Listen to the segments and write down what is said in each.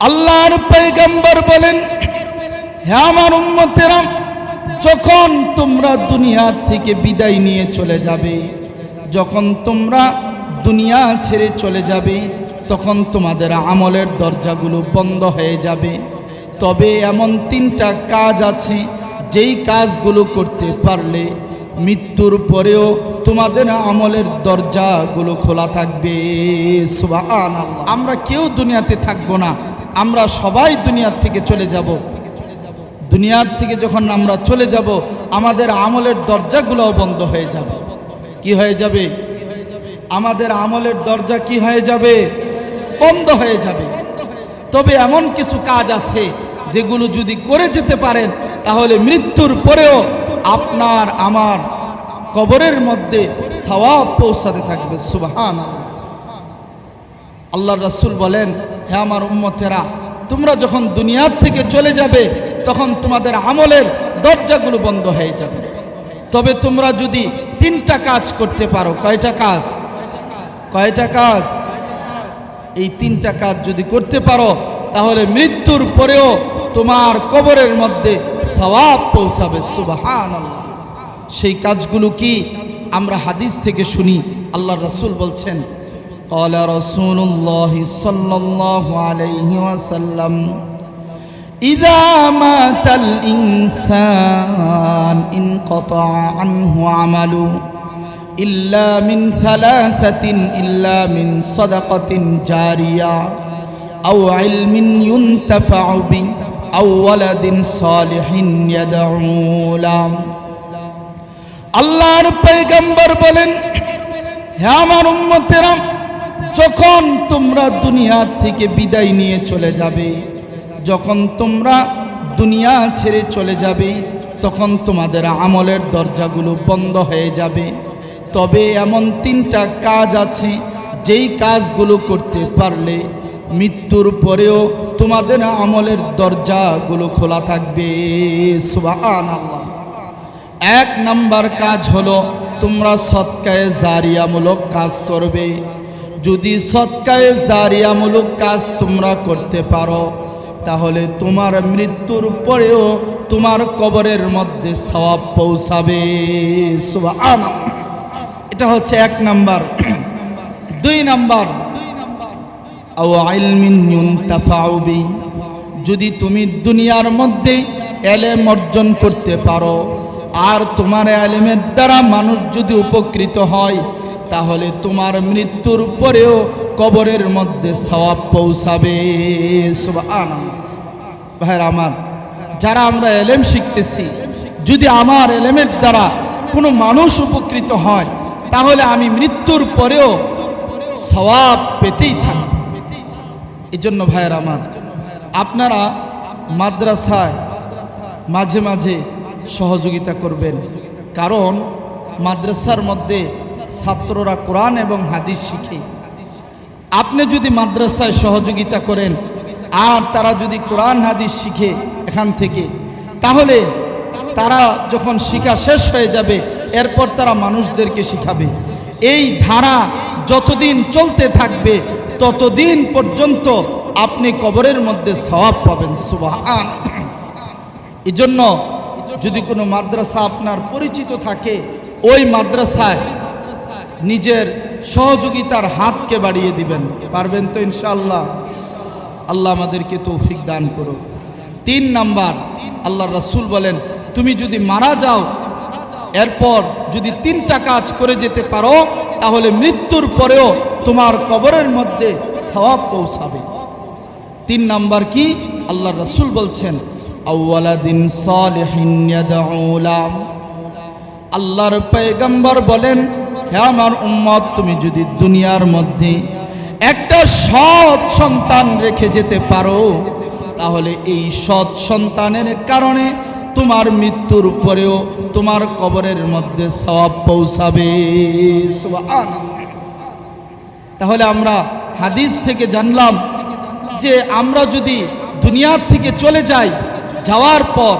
আল্লাহর পয়গম্বর বলেন, হে আমার উম্মতেরা, যখন তোমরা দুনিয়ার থেকে বিদায় নিয়ে চলে যাবে, যখন তোমরা দুনিয়া ছেড়ে চলে যাবে, তখন তোমাদের আমলের দরজাগুলো বন্ধ হয়ে যাবে। তবে এমন তিনটা কাজ আছে, যেই কাজগুলো করতে পারলে মৃত্যুর পরেও তোমাদের আমলের দরজাগুলো খোলা থাকবে। আমরা কেউ দুনিয়াতে থাকব না। আমরা সবাই দুনিয়ার থেকে চলে যাব। দুনিয়ার থেকে যখন আমরা চলে যাব, আমাদের আমলের দরজাগুলোও বন্ধ হয়ে যাবে। কি হয়ে যাবে? আমাদের আমলের দরজা কি হয়ে যাবে? বন্ধ হয়ে যাবে। তবে এমন কিছু কাজ আছে, যেগুলো যদি করে যেতে পারেন, তাহলে মৃত্যুর পরেও আপনার, আমার কবরের মধ্যে সওয়াব পৌঁছাতে থাকবে। সুবহান আল্লাহ রাসূল বলেন, হে আমার উম্মতেরা, তোমরা যখন দুনিয়ার থেকে চলে যাবে, তখন তোমাদের আমলের দরজাগুলো বন্ধ হয়ে যাবে। তবে তোমরা যদি তিনটা কাজ করতে পারো, কয়টা কাজ? কয়টা কাজ? এই তিনটা কাজ যদি করতে পারো, তাহলে মৃত্যুর পরেও তোমার কবরের মধ্যে সওয়াব পৌঁছাবে সুবাহান সেই কাজগুলো কি আমরা হাদিস থেকে শুনি? আল্লাহ রসুল বলছেন قال رسول الله صلى الله عليه وسلم إذا مات الإنسان انقطع عنه عمله إلا من ثلاثة إلا من صدقة جارية أو علم ينتفع به أو ولد صالح يدعو له আল্লাহর পয়গম্বর বলেন হে আমার উম্মতেরা যখন তোমরা দুনিয়া থেকে বিদায় নিয়ে চলে যাবে, যখন তোমরা দুনিয়া ছেড়ে চলে যাবে, তখন তোমাদের আমলের দরজাগুলো বন্ধ হয়ে যাবে। তবে এমন তিনটা কাজ আছে, যেই কাজগুলো করতে পারলে মৃত্যুর পরেও তোমাদের আমলের দরজাগুলো খোলা থাকবে। এক নাম্বার কাজ হলো, তোমরা সৎকায়ে জারিয়ামূলক কাজ করবে। যদি সৎকায়ে জারিয়ামূলক কাজ তোমরা করতে পারো, তাহলে তোমার মৃত্যুর পরেও তোমার কবরের মধ্যে সওয়াব পৌঁছাবে। এটা হচ্ছে এক নাম্বার। দুই নাম্বার। যদি তুমি দুনিয়ার মধ্যে এলেম অর্জন করতে পারো, আর তোমার এলেমের দ্বারা মানুষ যদি উপকৃত হয় তাহলে তোমার মৃত্যুর পরেও কবরের মধ্যে সওয়াব পৌঁছাবে। ভাইরা আমার, যারা আমরা এলেম শিখতেছি, যদি আমার এলেমের দ্বারা কোনো মানুষ উপকৃত হয়, তাহলে আমি মৃত্যুর পরেও সওয়াব পেতেই থাকব। এই জন্য ভাইয়ের আমার, আপনারা মাদ্রাসায় মাঝে মাঝে সহযোগিতা করবেন। কারণ মাদ্রাসার মধ্যে ছাত্ররা কোরআন এবং হাদিস শিখে। আপনি যদি মাদ্রাসায় সহযোগিতা করেন আর তারা যদি কোরআন, হাদিস শিখে এখান থেকে, তাহলে তারা যখন শিখা শেষ হয়ে যাবে, এরপর তারা মানুষদেরকে শিখাবে। এই ধারা যতদিন চলতে থাকবে, ততদিন পর্যন্ত আপনি কবরের মধ্যে সওয়াব পাবেন, সুবহান। এই জন্য যদি কোনো মাদ্রাসা আপনার পরিচিত থাকে, ওই মাদ্রাসায় নিজের সহযোগিতার হাতকে বাড়িয়ে দিবেন। পারবেন তো ইনশাআল্লাহ? আল্লাহ আমাদেরকে তৌফিক দান করো তিন নাম্বার আল্লাহ রাসূল বলেন, তুমি যদি মারা যাও, এরপর যদি তিনটা কাজ করে যেতে পারো, তাহলে মৃত্যুর পরেও তোমার কবরের মধ্যে সওয়াব পৌঁছাবে। তিন নাম্বার কি? আল্লাহ রাসূল বলছেন আল্লাহর পেগম্বর বলেন হে আমার উম্মত, তুমি যদি দুনিয়ার মধ্যে একটা সৎ সন্তান রেখে যেতে পারো, তাহলে এই সৎ সন্তানের কারণে তোমার মৃত্যুর পরেও তোমার কবরের মধ্যে সব পৌঁছাবে। তাহলে আমরা হাদিস থেকে জানলাম যে আমরা যদি দুনিয়ার থেকে চলে যাই, যাওয়ার পর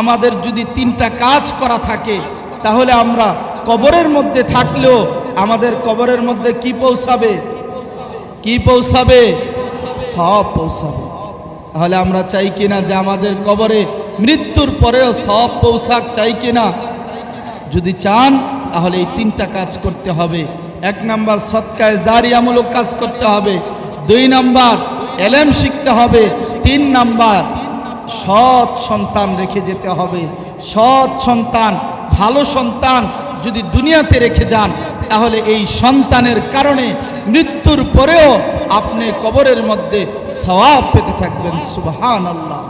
আমাদের যদি তিনটা কাজ করা থাকে, তাহলে আমরা কবরের মধ্যে থাকলেও আমাদের কবরের মধ্যে কি পৌঁছাবে? কি পৌঁছাবে? সব পৌঁছাবে। তাহলে আমরা চাই কিনা যে আমাদের কবরে মৃত্যুর পরেও সব পৌঁছাক চাই কিনা? যদি চান, তাহলে এই তিনটা কাজ করতে হবে। এক নাম্বার, সৎকায় জারিয়ামূলক কাজ করতে হবে। দুই নাম্বার, এলেম শিখতে হবে। তিন নাম্বার, সৎ সন্তান রেখে যেতে হবে। সৎ সন্তান ভালো সন্তান যদি দুনিয়াতে রেখে যান, তাহলে এই সন্তানের কারণে মৃত্যুর পরেও আপনি কবরের মধ্যে সওয়াব পেতে থাকবেন সুবাহান আল্লাহ